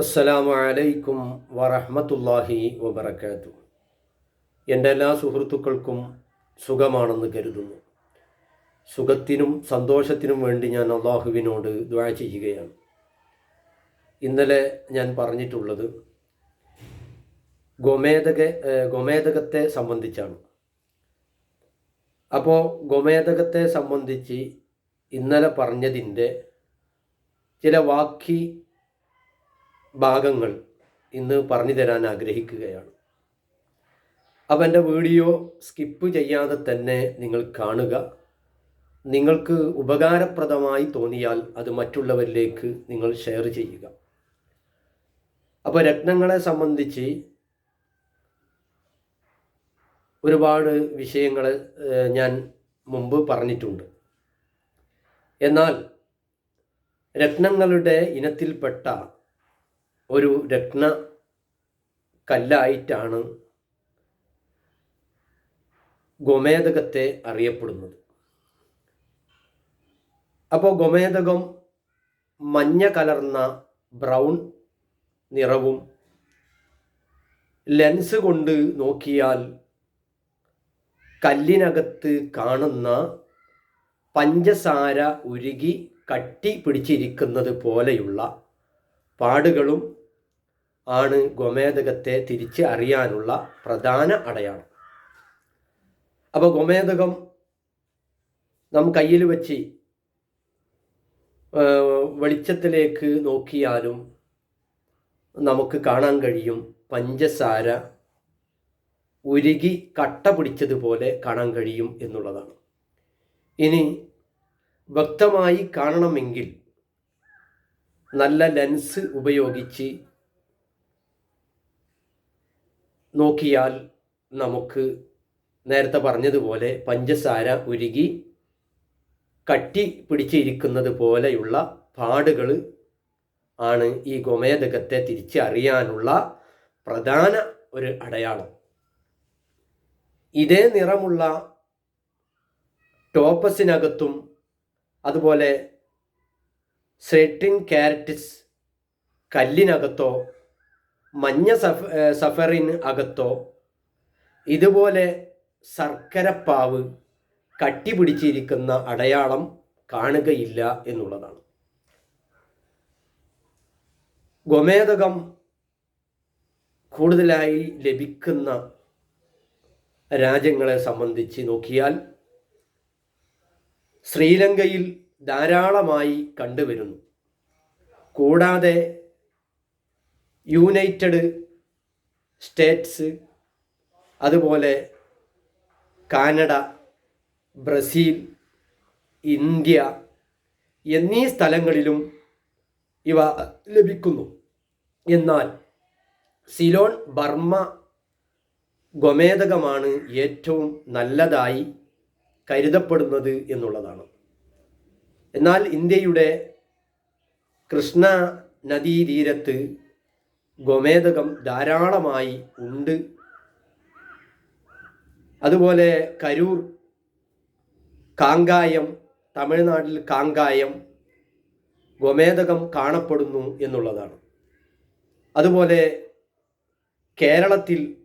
അസ്സലാമു അലൈക്കും വറഹ്മത്തുള്ളാഹി വബറകാത്തു. എന്റെ എല്ലാ സുഹൃത്തുക്കൾക്കും സുഖമാണെന്ന് കരുതുന്നു. സുഖത്തിനും സന്തോഷത്തിനും വേണ്ടി ഞാൻ അള്ളാഹുവിനോട് ദ്വാ ചെയ്യുകയാണ്. ഇന്നലെ ഞാൻ പറഞ്ഞിട്ടുള്ളത് ഗോമേതക ഗോമേതകത്തെ സംബന്ധിച്ചാണ്. അപ്പോൾ ഗോമേതകത്തെ സംബന്ധിച്ച് ഇന്നലെ പറഞ്ഞതിന്റെ ചില വാക്കി ഭാഗങ്ങൾ ഇന്ന് പറഞ്ഞു തരാൻ ആഗ്രഹിക്കുകയാണ്. അപ്പം എന്റെ വീഡിയോ സ്കിപ്പ് ചെയ്യാതെ തന്നെ നിങ്ങൾ കാണുക. നിങ്ങൾക്ക് ഉപകാരപ്രദമായി തോന്നിയാൽ അത് മറ്റുള്ളവരിലേക്ക് നിങ്ങൾ ഷെയർ ചെയ്യുക. അപ്പോൾ രത്നങ്ങളെ സംബന്ധിച്ച് ഒരുപാട് വിഷയങ്ങൾ ഞാൻ മുമ്പ് പറഞ്ഞിട്ടുണ്ട്. എന്നാൽ രത്നങ്ങളുടെ ഇനത്തിൽപ്പെട്ട ഒരു രത്ന കല്ലായിട്ടാണ് ഗോമേതകത്തെ അറിയപ്പെടുന്നത്. അപ്പോൾ ഗോമേതകം മഞ്ഞ കലർന്ന ബ്രൗൺ നിറവും ലെൻസ് കൊണ്ട് നോക്കിയാൽ കല്ലിനകത്ത് കാണുന്ന പഞ്ചസാര ഉരുകി കട്ടി പിടിച്ചിരിക്കുന്നത് പോലെയുള്ള പാടുകളും ആണ് ഗോമേതകത്തെ തിരിച്ച് അറിയാനുള്ള പ്രധാന അടയാളം. അപ്പോൾ ഗോമേതകം നാം കയ്യിൽ വെച്ച് വെളിച്ചത്തിലേക്ക് നോക്കിയാലും നമുക്ക് കാണാൻ കഴിയും പഞ്ചസാര ഉരുകി കട്ട പിടിച്ചതുപോലെ കാണാൻ കഴിയും എന്നുള്ളതാണ്. ഇനി വ്യക്തമായി കാണണമെങ്കിൽ നല്ല ലെൻസ് ഉപയോഗിച്ച് നോക്കിയാൽ നമുക്ക് നേരത്തെ പറഞ്ഞതുപോലെ പഞ്ചസാര ഉരുകി കട്ടി പിടിച്ചിരിക്കുന്നത് പോലെയുള്ള പാടുകൾ ആണ് ഈ ഗോമേതകത്തെ തിരിച്ചറിയാനുള്ള പ്രധാന ഒരു അടയാളം. ഇതേ നിറമുള്ള ടോപ്പസിനകത്തും അതുപോലെ സെറ്റിൻ കാരറ്റിസ് കല്ലിനകത്തോ മഞ്ഞ സഫ് സഫറിന് അകത്തോ ഇതുപോലെ ശർക്കരപ്പാവ് കട്ടി പിടിച്ചിരിക്കുന്ന അടയാളം കാണുകയില്ല എന്നുള്ളതാണ്. ഗോമേതകം കൂടുതലായി ലഭിക്കുന്ന രാജ്യങ്ങളെ സംബന്ധിച്ച് നോക്കിയാൽ ശ്രീലങ്കയിൽ ധാരാളമായി കണ്ടുവരുന്നു. കൂടാതെ യുണൈറ്റഡ് സ്റ്റേറ്റ്സ് അതുപോലെ കാനഡ ബ്രസീൽ ഇന്ത്യ എന്നീ സ്ഥലങ്ങളിലും ഇവ ലഭിക്കുന്നു. എന്നാൽ സിലോൺ ബർമ്മ ഗോമേതകമാണ് ഏറ്റവും നല്ലതായി കരുതപ്പെടുന്നത് എന്നുള്ളതാണ്. എന്നാൽ ഇന്ത്യയുടെ കൃഷ്ണ നദീതീരത്ത് ഗോമേതകം ധാരാളമായി ഉണ്ട്. അതുപോലെ കരൂർ കാങ്കായം തമിഴ്നാട്ടിൽ കാങ്കായം ഗോമേതകം കാണപ്പെടുന്നു എന്നുള്ളതാണ്. അതുപോലെ കേരളത്തിൽ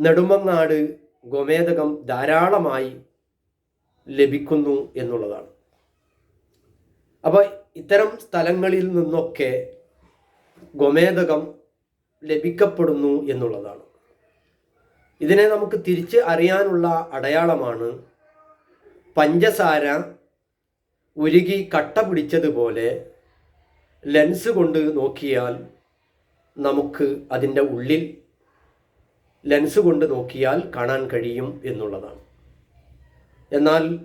നെടുമങ്ങാട് ഗോമേതകം ധാരാളമായി ലഭിക്കുന്നു എന്നുള്ളതാണ്. അപ്പോൾ ഇത്തരം സ്ഥലങ്ങളിൽ നിന്നൊക്കെ ഗോമേതകം ലഭിക്കപ്പെടുന്നു എന്നുള്ളതാണ്. ഇതിനെ നമുക്ക് തിരിച്ച് അറിയാനുള്ള അടയാളമാണ് പഞ്ചസാര ഉരുകി കട്ട പിടിച്ചതുപോലെ ലെൻസ് കൊണ്ട് നോക്കിയാൽ നമുക്ക് അതിന്റെ ഉള്ളിൽ ലെൻസ് കൊണ്ട് നോക്കിയാൽ കാണാൻ കഴിയും എന്നുള്ളതാണ്. എന്നാൽ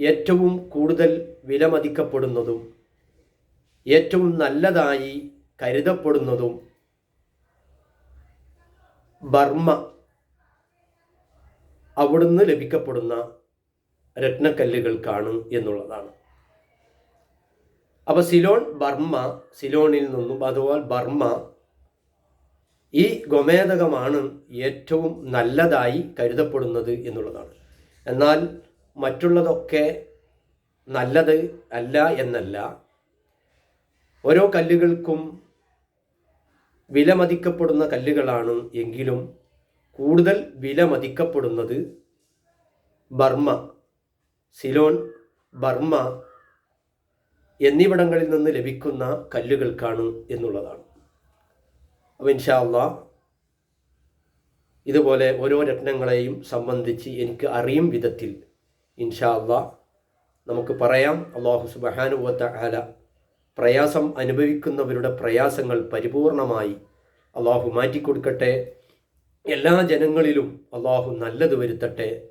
ഏറ്റവും കൂടുതൽ വിലമതിക്കപ്പെടുന്നതും ഏറ്റവും നല്ലതായി കരുതപ്പെടുന്നതും ബർമ്മ അവിടുന്ന് ലഭിക്കപ്പെടുന്ന രത്നക്കല്ലുകൾക്കാണ് എന്നുള്ളതാണ്. അപ്പോൾ സിലോൺ ബർമ്മ സിലോണിൽ നിന്നും അതുപോലെ ബർമ്മ ഈ ഗോമേതകമാണ് ഏറ്റവും നല്ലതായി കരുതപ്പെടുന്നത് എന്നുള്ളതാണ്. എന്നാൽ മറ്റുള്ളതൊക്കെ നല്ലത് അല്ല എന്നല്ല. ഓരോ കല്ലുകൾക്കും വിലമതിക്കപ്പെടുന്ന കല്ലുകളാണ് എങ്കിലും കൂടുതൽ വിലമതിക്കപ്പെടുന്നത് ബർമ്മ സിലോൺ ബർമ്മ എന്നിവിടങ്ങളിൽ നിന്ന് ലഭിക്കുന്ന കല്ലുകൾക്കാണ് എന്നുള്ളതാണ്. അപ്പോൾ ഇൻഷാ അള്ളാ ഇതുപോലെ ഓരോ രത്നങ്ങളെയും സംബന്ധിച്ച് എനിക്ക് അറിയും വിധത്തിൽ ഇൻഷാ അള്ളാ നമുക്ക് പറയാം. അള്ളാഹു സുബഹാനുവത്ത ആല പ്രയാസം അനുഭവിക്കുന്നവരുടെ പ്രയാസങ്ങൾ പരിപൂർണമായി അള്ളാഹു മാറ്റിക്കൊടുക്കട്ടെ. എല്ലാ ജനങ്ങളിലും അള്ളാഹു നല്ലത് വരുത്തട്ടെ.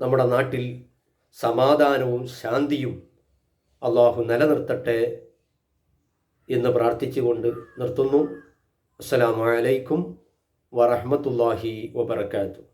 നമ്മുടെ നാട്ടിൽ സമാധാനവും ശാന്തിയും അള്ളാഹു നിലനിർത്തട്ടെ എന്ന് പ്രാർത്ഥിച്ചുകൊണ്ട് നിർത്തുന്നു. അസ്സലാമലൈക്കും വറഹമത്തല്ലാഹി വബർക്കാത്തു